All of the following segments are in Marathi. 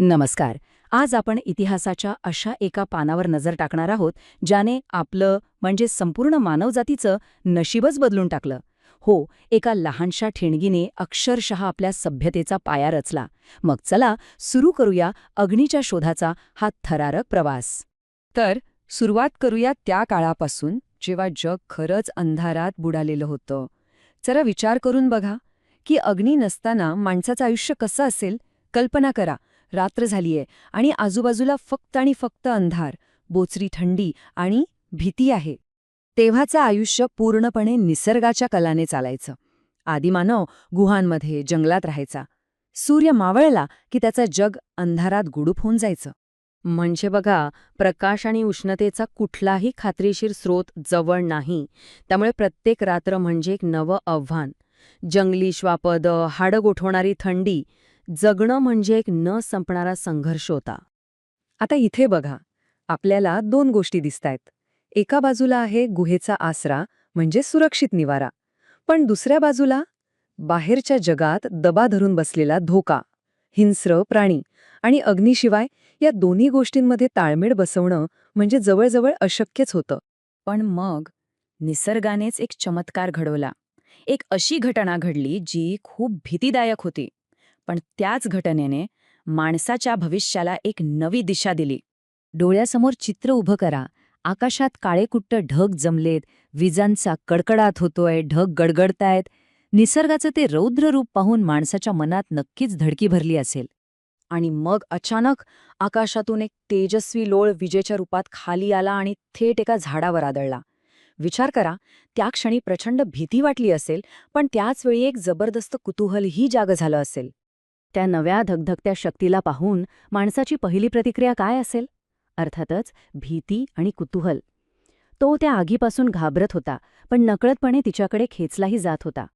नमस्कार. आज आपण इतिहासाच्या अशा एका पानावर नजर टाकणार आहोत ज्याने आपलं म्हणजे संपूर्ण मानवजातीचं नशीबच बदलून टाकलं. हो एका लहानशा ठिणगीने अक्षरशः आपल्या सभ्यतेचा पाया रचला. मग चला सुरू करूया अग्नीच्या शोधाचा हा थरारक प्रवास. तर सुरुवात करूया त्या काळापासून जेव्हा जग खरंच अंधारात बुडालेलं होतं. जरा विचार करून बघा की अग्नी नसताना माणसाचं आयुष्य कसं असेल? कल्पना करा. रात्र झालीये आणि आजूबाजूला फक्त आणि फक्त अंधार बोचरी थंडी आणि भीती आहे. तेव्हाचं आयुष्य पूर्णपणे निसर्गाच्या कलाने चालायचं. आदिमानव गुहांमध्ये जंगलात राहायचा. सूर्य मावळला की त्याचं जग अंधारात गुडूप होऊन जायचं. म्हणजे बघा प्रकाश आणि उष्णतेचा कुठलाही खात्रीशीर स्रोत जवळ नाही. त्यामुळे प्रत्येक रात्र म्हणजे एक नवं आव्हान. जंगली श्वापद हाडं गोठवणारी थंडी जगणं म्हणजे एक न संपणारा संघर्ष होता. आता इथे बघा आपल्याला दोन गोष्टी दिसतायत. एका बाजूला आहे गुहेचा आसरा म्हणजे सुरक्षित निवारा. पण दुसऱ्या बाजूला बाहेरच्या जगात दबा धरून बसलेला धोका हिंस्र प्राणी आणि अग्नीशिवाय या दोन्ही गोष्टींमध्ये ताळमेळ बसवणं म्हणजे जवळजवळ अशक्यच होतं. पण मग निसर्गानेच एक चमत्कार घडवला. एक अशी घटना घडली जी खूप भीतीदायक होती. पण त्याच घटनेने माणसाच्या भविष्याला एक नवी दिशा दिली. डोळ्यासमोर चित्र उभं करा. आकाशात काळेकुट्ट ढग जमलेत. विजांचा कडकडाट होतोय. ढग गडगडतायत. निसर्गाचं ते रौद्र रूप पाहून माणसाच्या मनात नक्कीच धडकी भरली असेल. आणि मग अचानक आकाशातून एक तेजस्वी लोळ विजेच्या रूपात खाली आला आणि थेट एका झाडावर आदळला. विचार करा त्या क्षणी प्रचंड भीती वाटली असेल पण त्याचवेळी एक जबरदस्त कुतूहलही जाग झालं असेल. त्या नव्या धगधगत्या शक्तीला पाहून माणसाची पहिली प्रतिक्रिया काय असेल? अर्थातच भीती आणि कुतूहल. तो त्या आगीपासून घाबरत होता पण नकळतपणे तिच्याकडे खेचलाही जात होता.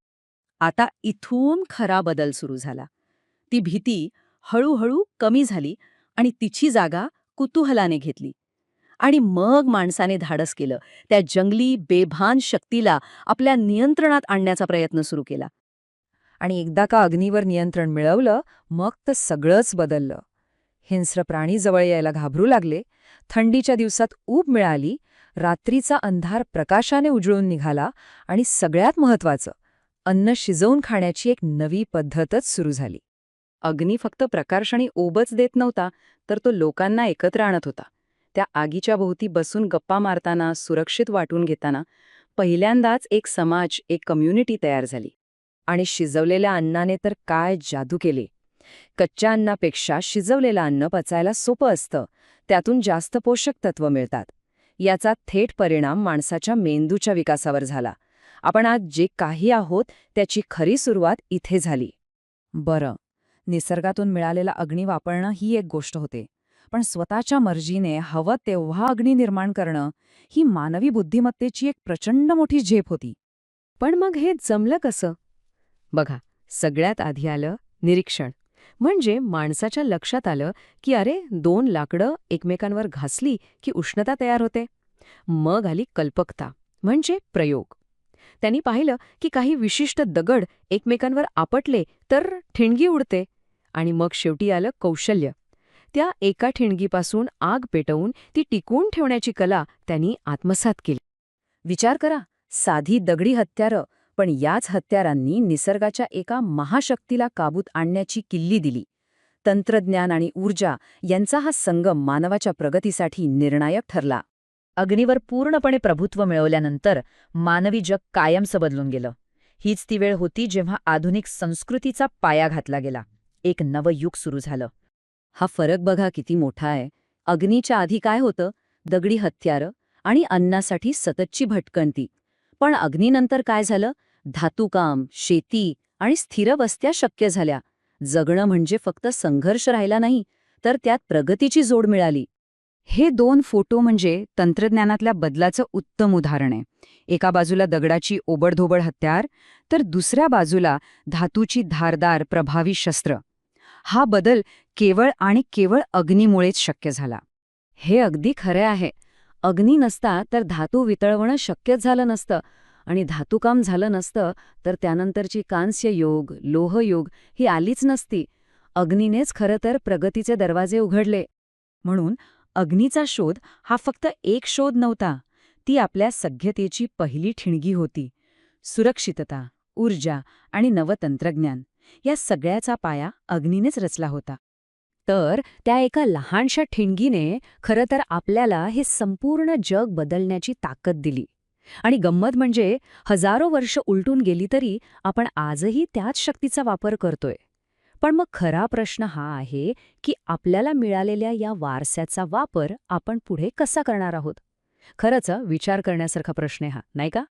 आता इथून खरा बदल सुरू झाला. ती भीती हळूहळू कमी झाली आणि तिची जागा कुतूहलाने घेतली. आणि मग माणसाने धाडस केलं. त्या जंगली बेभान शक्तीला आपल्या नियंत्रणात आणण्याचा प्रयत्न सुरू केला. आणि एकदा का अग्नीवर नियंत्रण मिळवलं मग तर सगळंच बदललं. हिंस्र प्राणी जवळ यायला घाबरू लागले. थंडीच्या दिवसात ऊब मिळाली. रात्रीचा अंधार प्रकाशाने उजळून निघाला आणि सगळ्यात महत्वाचं अन्न शिजवून खाण्याची एक नवी पद्धतच सुरू झाली. अग्नी फक्त प्रकाश आणि ओबच देत नव्हता तर तो लोकांना एकत्र आणत होता. त्या आगीच्या भोवती बसून गप्पा मारताना सुरक्षित वाटून घेताना पहिल्यांदाच एक समाज एक कम्युनिटी तयार झाली. आणि शिजवलेल्या अन्नाने तर काय जादू केले. कच्च्या अन्नापेक्षा शिजवलेलं अन्न पचायला सोपं असतं त्यातून जास्त पोषक तत्व मिळतात. याचा थेट परिणाम माणसाच्या मेंदूच्या विकासावर झाला. आपण आज जे काही आहोत त्याची खरी सुरुवात इथे झाली. बरं निसर्गातून मिळालेला अग्नी वापरणं ही एक गोष्ट होते. पण स्वतःच्या मर्जीने हवं तेव्हा अग्नी निर्माण करणं ही मानवी बुद्धिमत्तेची एक प्रचंड मोठी झेप होती. पण मग हे जमलं कसं? बघा सगळ्यात आधी आलं निरीक्षण. म्हणजे माणसाच्या लक्षात आलं की अरे दोन लाकडं एकमेकांवर घासली की उष्णता तयार होते. मग आली कल्पकता म्हणजे प्रयोग. त्यांनी पाहिलं की काही विशिष्ट दगड एकमेकांवर आपटले तर ठिणगी उडते आणि मग शेवटी आलं कौशल्य. त्या एका ठिणगीपासून आग पेटवून ती टिकवून ठेवण्याची कला त्यांनी आत्मसात केली. विचार करा साधी दगडी हत्यारं पण याच हत्यारांनी निसर्गाच्या एका महाशक्तीला काबूत आणण्याची किल्ली दिली. तंत्रज्ञान आणि ऊर्जा यांचा हा संगम मानवाच्या प्रगतीसाठी निर्णायक ठरला. अग्नीवर पूर्णपणे प्रभुत्व मिळवल्यानंतर मानवी जग कायमचं बदलून गेलं. हीच ती वेळ होती जेव्हा आधुनिक संस्कृतीचा पाया घातला गेला. एक नवं युग सुरू झालं. हा फरक बघा किती मोठा आहे. अग्नीच्या आधी काय होतं? दगडी हत्यारं आणि अन्नासाठी सततची भटकंती. पण अग्नीनंतर काय झालं? धातुकाम शेती आणि स्थिर वस्त्या शक्य झाल्या. जगणं म्हणजे फक्त संघर्ष राहिला नाही तर त्यात प्रगतीची जोड मिळाली. हे दोन फोटो म्हणजे तंत्रज्ञानातल्या बदलाचं उत्तम उदाहरण आहे. एका बाजूला दगडाची ओबडधोबड हत्यार तर दुसऱ्या बाजूला धातूची धारदार प्रभावी शस्त्र. हा बदल केवळ आणि केवळ अग्नीमुळेच शक्य झाला. हे अगदी खरे आहे. अग्नी नसता तर धातू वितळवणं शक्यच झालं नसतं. आणि धातुकाम झालं नसतं तर त्यानंतरची कांस्य योग लोहयोग ही आलीच नसती. अग्नीनेच खरं तर प्रगतीचे दरवाजे उघडले. म्हणून अग्नीचा शोध हा फक्त एक शोध नव्हता. ती आपल्या सभ्यतेची पहिली ठिणगी होती. सुरक्षितता ऊर्जा आणि नवतंत्रज्ञान या सगळ्याचा पाया अग्नीनेच रचला होता. तर त्या एका लहानशा ठिणगीने खरं तर आपल्याला हे संपूर्ण जग बदलण्याची ताकद दिली. आणि गंमत म्हणजे हजारो वर्ष उलटून गेली तरी आपण आजही त्याच शक्तीचा वापर करतोय. पण मग खरा प्रश्न हा आहे की आपल्याला मिळालेल्या या वारसाचा वापर आपण पुढे कसा करणार आहोत? खरंच विचार करण्यासारखा प्रश्न हा नाही का?